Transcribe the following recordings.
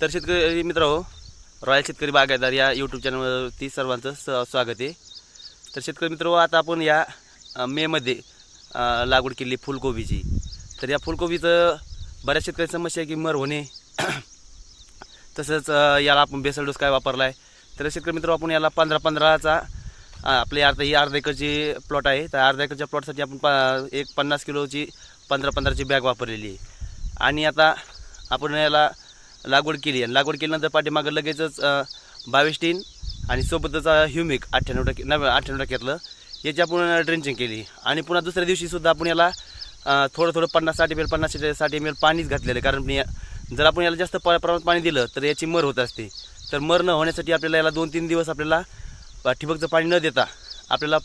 तर शेतकरी मित्र हो रॉयल शेतकरी बागायतदार या यूट्यूब चॅनलवरती सर्वांचं स स्वागत आहे. तर शेतकरी मित्र हो, आता आपण या मेमध्ये लागवड केली फुलकोबीची. तर या फुलकोबीचं बऱ्याच शेतकरी समस्या आहे की मर होणे. तसंच याला आपण बेसल डोस काय वापरला आहे तर शेतकरी मित्र हो, आपण याला पंधरा पंधराचा आपली अर्धा ही अर्धा एकरची प्लॉट आहे. तर अर्धा एकरच्या प्लॉटसाठी आपण प एक पन्नास किलोची पंधरा पंधराची बॅग वापरलेली आहे. आणि आता आपण याला लागवड केली आणि लागवड केल्यानंतर पाठीमागं लगेचच बावीस टीन आणि सोबतच ह्युमिक अठ्ठ्याण्णव टक्के नव्या अठ्ठ्याण्णव टक्क्यातलं याची आपण ड्रेंचिंग केली. आणि पुन्हा दुसऱ्या दिवशीसुद्धा आपण याला थोडं थोडं पन्नास साठ एम एल पन्नास साठ एम एल पाणीच घातलेलं आहे. कारण या- जर आपण याला जास्त प- प्रमाणात पाणी दिलं तर याची मर होत असते. तर मर न होण्यासाठी आपल्याला याला दोन तीन दिवस आपल्याला ठिबकचं पाणी न देता आपल्याला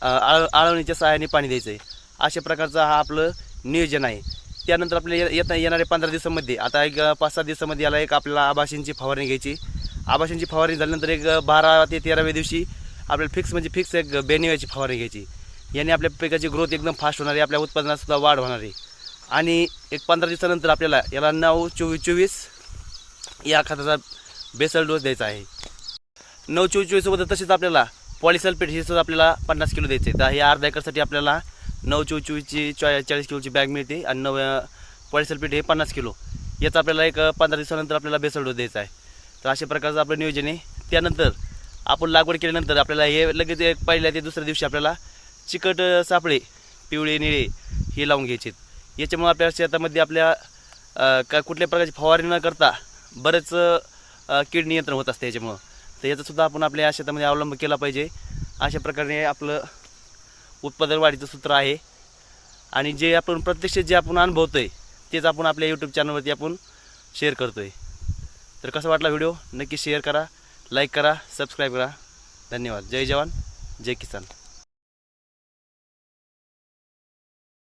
आळ आळवणीच्या सहाय्याने पाणी द्यायचं आहे अशा प्रकारचं हा आपलं नियोजन आहे. त्यानंतर आपल्या ये- येता येणाऱ्या पंधरा दिवसामध्ये. आता एक पाच सात दिवसामध्ये याला एक आपल्याला आभाशींची फवारणी घ्यायची. आबाशींची फवारणी झाल्यानंतर एक बारा ते तेराव्या दिवशी आपल्याला फिक्स म्हणजे फिक्स एक बेनिवाची फवारणी घ्यायची. याने आपल्या पिकाची ग्रोथ एकदम फास्ट होणार आहे आपल्या उत्पादनातसुद्धा वाढ होणार आहे. आणि एक पंधरा दिवसानंतर आपल्याला याला नऊ चोवीस चोवीस या खताचा बेसल डोस द्यायचा आहे. नऊ चोवीस चोवीससोबत तसेच आपल्याला पॉलिसल्फेट हे सुद्धा आपल्याला पन्नास किलो द्यायचे. तर हे अर्धा एकरसाठी आपल्याला नऊ चोवीस चोवीसची चॉ चाळीस किलोची बॅग मिळते आणि नऊ पॉलिसल्फेट हे पन्नास किलो. याचा आपल्याला एक पंधरा दिवसानंतर आपल्याला बेसल डोस द्यायचा आहे. तर अशा प्रकारचं आपलं नियोजन आहे. त्यानंतर आपण लागवड केल्यानंतर आपल्याला हे लगेच एक पहिल्या ते दुसऱ्या दिवशी आपल्याला चिकट सापळे पिवळे निळे हे लावून घ्यायचे याच्यामुळे आपल्या शेतामध्ये आपल्या का कुठल्या प्रकारची फवारणी न करता बरेच कीड नियंत्रण होत असते याच्यामुळं. तर याचासुद्धा आपण आपल्या शेतामध्ये अवलंब केला पाहिजे. अशा प्रकारे आपलं उत्पादन वाढीचं सूत्र आहे. आणि जे आपण प्रत्यक्ष जे आपण अनुभवतो आहे तेच आपण आपल्या यूट्यूब चॅनलवरती आपण शेअर करतो आहे तर कसा वाटला व्हिडिओ नक्की शेअर करा लाईक करा सबस्क्राईब करा. धन्यवाद. जय जवान जय किसान.